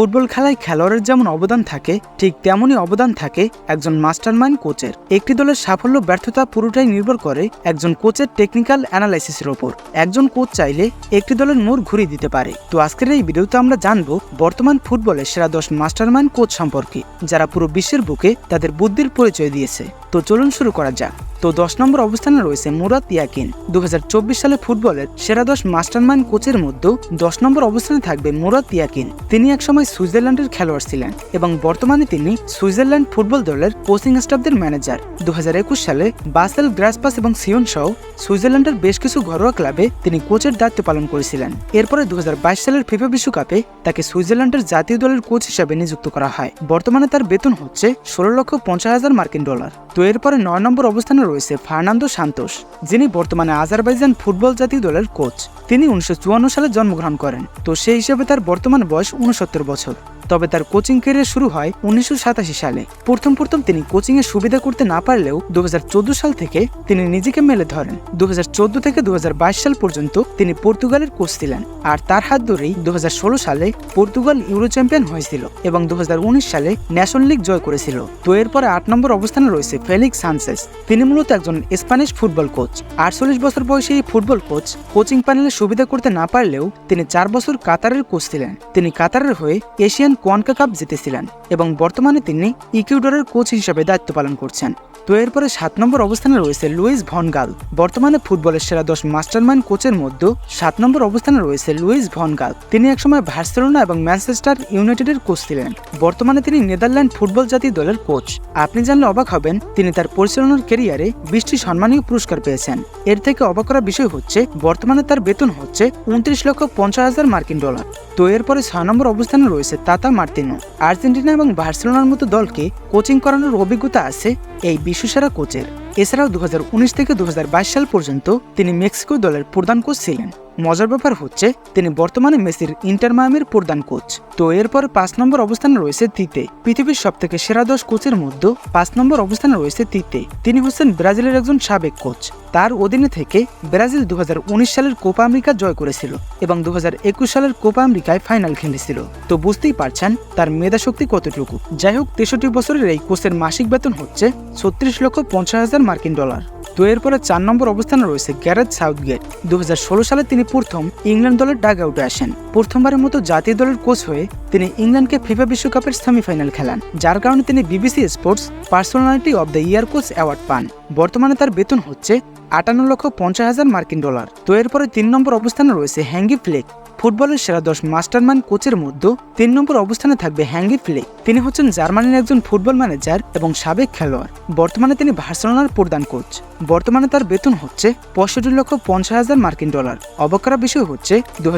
Football খেলায় খেলোয়াড়ের যেমন অবদান থাকে, ঠিক তেমনই অবদান থাকে একজন মাস্টারমাইন্ড কোচের। একটি দলের সাফল্য, ব্যর্থতা পুরোটাই নির্ভর করে একজন কোচের টেকনিক্যাল অ্যানালাইসিসের ওপর। একজন কোচ চাইলে একটি দলের মোড় ঘুরিয়ে দিতে পারে। তো আজকের এই ভিডিওতে আমরা জানব বর্তমান ফুটবলের সেরা দশ মাস্টারমাইন্ড কোচ সম্পর্কে, যারা পুরো বিশ্বের বুকে তাদের বুদ্ধির পরিচয় দিয়েছে। তো চলুন শুরু করা যাক। তো দশ নম্বর অবস্থানে রয়েছে মুরাদ ইয়াকিন। দু হাজার চব্বিশ সালে ফুটবলের সেরা দশ মাস্টারমাইন্ড কোচের মধ্যেও দশ নম্বর অবস্থানে থাকবে মুরাদ ইয়াকিন। তিনি একসময় সুইজারল্যান্ডের খেলোয়াড় ছিলেন এবং বর্তমানে তিনি সুইজারল্যান্ড ফুটবল দলের কোচিং স্টাফদের ম্যানেজার। দু হাজার একুশ সালে বাসেল গ্রাসপাস এবং সিয়ন সহ সুইজারল্যান্ডের বেশ কিছু ঘরোয়া ক্লাবে তিনি কোচের দায়িত্ব পালন করেছিলেন। এরপরে দু হাজার বাইশ সালের ফিফা বিশ্বকাপে তাকে সুইজারল্যান্ডের জাতীয় দলের কোচ হিসেবে নিযুক্ত করা হয়। বর্তমানে তার বেতন হচ্ছে ষোলো লক্ষ পঞ্চাশ হাজার মার্কিন ডলার। তো এরপরে নয় নম্বর অবস্থানে রয়েছে ফার্নান্দো সান্তোষ যিনি বর্তমানে আজারবাইজান ফুটবল জাতীয় দলের কোচ তিনি উনিশশো চুয়ান্ন সালে জন্মগ্রহণ করেন, তো সেই হিসেবে তার বর্তমান বয়স উনসত্তর বছর। তবে তার কোচিং ক্যারিয়ার শুরু হয় উনিশশো সাতাশি সালে। প্রথম প্রথম তিনি কোচিং এর সুবিধা করতে না পারলেও দু হাজার চোদ্দ সাল থেকে তিনি নিজেকে মেলে ধরেন। দুহাজার চোদ্দ থেকে দুহাজার বাইশ সাল পর্যন্ত তিনি পর্তুগালের কোচ ছিলেন আর তার হাত ধরেই দুহাজার ষোলো সালে পর্তুগাল ইউরো চ্যাম্পিয়ন হয়েছিল এবং দু হাজার উনিশ সালে ন্যাশনাল লিগ জয় করেছিল। তো এরপরে আট নম্বর অবস্থানে রয়েছে ফেলিক্স সানসেস তিনি মূলত একজন স্প্যানিশ ফুটবল কোচ। আটচল্লিশ বছর বয়সী এই ফুটবল কোচ কোচিং প্যানেলে সুবিধা করতে না পারলেও তিনি চার বছর কাতারের কোচ ছিলেন। তিনি কাতারের হয়ে এশিয়ান কোয়ানকা কাপ জিতেছিলেন এবং বর্তমানে তিনি ইকুইডরের কোচ হিসেবে দায়িত্ব পালন করছেন। তো এরপরে সাত নম্বর অবস্থানে রয়েছে লুইস ভনগাল বর্তমানে ফুটবলের সেরা দশ মাস্টারমাইন্ড কোচের মধ্যে সাত নম্বর অবস্থানে রয়েছে লুইস ভনগাল তিনি একসময় ভার্সেলোনা এবং ম্যানচেস্টার ইউনাইটেডের কোচ ছিলেন। বর্তমানে তিনি নেদারল্যান্ড ফুটবল জাতীয় দলের কোচ। আপনি জানলে অবাক হবেন, তিনি তার পরিচালনার ক্যারিয়ারে বিশটি সম্মানীয় পুরস্কার পেয়েছেন। এর থেকে অবাক করা বিষয় হচ্ছে, বর্তমানে তার বেতন হচ্ছে উনত্রিশ লক্ষ পঞ্চাশ হাজার মার্কিন ডলার। তো এরপরে ছয় নম্বর অবস্থানে রয়েছে তাতা মার্তিনো। আর্জেন্টিনা এবং বার্সেলোনার মতো দলকে কোচিং করানোর অভিজ্ঞতা আছে এই বিশ্বসেরা কোচের। এছাড়াও দু হাজার উনিশ থেকে দু হাজার বাইশ সাল পর্যন্ত তিনি মেক্সিকো দলের প্রধান কোচ ছিলেন। মজার ব্যাপার হচ্ছে, তিনি বর্তমানে মেসির ইন্টার মায়ামির প্রধান কোচ। তো এরপর পাঁচ নম্বর অবস্থানে রয়েছে তিতে। পৃথিবীর সব থেকে সেরা দশ কোচের মধ্যে পাঁচ নম্বর অবস্থানে রয়েছে তিতে। তিনি হচ্ছেন ব্রাজিলের একজন সাবেক কোচ। তার অধীনে থেকে ব্রাজিল দু হাজার উনিশ সালের কোপা আমেরিকা জয় করেছিল এবং দু হাজার একুশ সালের কোপা আমেরিকায় ফাইনাল খেলেছিল। তো বুঝতেই পারছেন, তার মেধাশক্তি কতটুকু। যাই হোক, তেষট্টি বছরের এই কোচের মাসিক বেতন হচ্ছে ছত্রিশ লক্ষ পঞ্চাশ হাজার মার্কিন ডলার। তো এরপরে চার নম্বর অবস্থানে রয়েছে গ্যারেজ সাউথগেট। দু হাজার ষোলো সালে তিনি প্রথম ইংল্যান্ড দলের ডাগ আউটে আসেন। প্রথমবারের মতো জাতীয় দলের কোচ হয়ে তিনি ইংল্যান্ডকে ফিফা বিশ্বকাপের সেমিফাইনাল খেলান, যার কারণে তিনি BBC sports personality of the year coach award পান। বর্তমানে তার বেতন হচ্ছে আটান্ন লক্ষ পঞ্চাশ হাজার মার্কিন ডলার। তো এরপরে তিন নম্বর অবস্থানে রয়েছে হ্যাঙ্গি ফ্লেক। ফুটবলের সেরা দশ মাস্টারম্যান কোচের মধ্যে তিন নম্বর অবস্থানে থাকবে হ্যাঙ্গি ফ্লেক। তিনি হচ্ছেন জার্মানির একজন ফুটবল ম্যানেজার এবং সাবেক খেলোয়াড়। বর্তমানে তিনি বার্সেলোনার প্রধান কোচ। বর্তমানে তার বেতন হচ্ছে পঁয়ষট্টি লক্ষ পঞ্চাশ হাজার মার্কিন ডলার। অবাক করা বিষয় হচ্ছে দু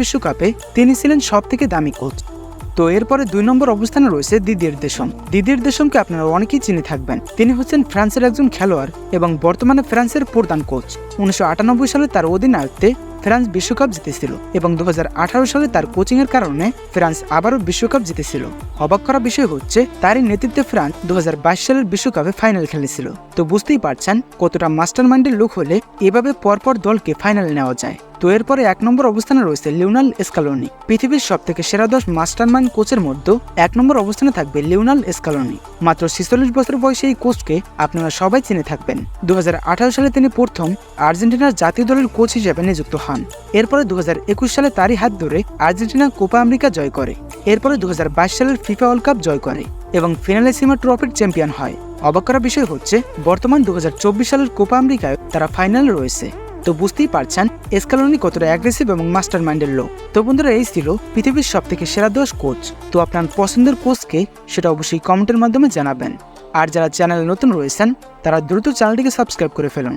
বিশ্বকাপে তিনি ছিলেন সব থেকে দামি কোচ। তো এরপরে দুই নম্বর অবস্থানে রয়েছে দিদির দেশম। দিদির দেশমকে আপনারা অনেকেই চিনে থাকবেন। তিনি হচ্ছেন ফ্রান্সের একজন খেলোয়াড় এবং বর্তমানে ফ্রান্সের প্রধান কোচ। উনিশশো আটানব্বই সালে তার অধীনায়ত্তে ফ্রান্স বিশ্বকাপ জিতেছিল এবং দু হাজার আঠারো সালে তার কোচিং এর কারণে ফ্রান্স আবারও বিশ্বকাপ জিতেছিল। অবাক করা বিষয় হচ্ছে, তারই নেতৃত্বে ফ্রান্স দু হাজার বাইশ সালের বিশ্বকাপে ফাইনাল খেলেছিল। তো বুঝতেই পারছেন কতটা মাস্টার মাইন্ডের লোক হলে এভাবে পরপর দলকে ফাইনালে নেওয়া যায়। তো এরপরে এক নম্বর অবস্থানে রয়েছে লিওনাল স্কালোনি পৃথিবীর সব থেকে সেরা দশ মাস্টারমাইন্ড কোচের মধ্যে এক নম্বর অবস্থানে থাকবে লিওনাল স্কালোনি মাত্র ছিচল্লিশ বছর বয়সে এই কোচকে আপনারা সবাই চিনে থাকবেন। দুহাজার আঠারো সালে তিনি প্রথম আর্জেন্টিনার জাতীয় দলের কোচ হিসেবে নিযুক্ত হন। এরপরে দু হাজার একুশ সালে তারই হাত ধরে আর্জেন্টিনা কোপা আমেরিকা জয় করে। এরপরে দু সালের ফিফা ওয়ার্ল্ড কাপ জয় করে এবং ফিনালে সিমা ট্রফির চ্যাম্পিয়ন হয়। অবাক করা বিষয় হচ্ছে, বর্তমান দু হাজার চব্বিশ সালের কোপা আমেরিকায় তারা ফাইনালে রয়েছে। তো বুঝতেই পারছেন, এসকালনি কতটা অ্যাগ্রেসিভ এবং মাস্টার মাইন্ডের লোক। তো বন্ধুরা, এই ছিল পৃথিবীর সব থেকে সেরা দশ কোচ তো আপনার পছন্দের কোচকে সেটা অবশ্যই কমেন্টের মাধ্যমে জানাবেন। আর যারা চ্যানেলে নতুন রয়েছেন, তারা দ্রুত চ্যানেলটিকে সাবস্ক্রাইব করে ফেলুন।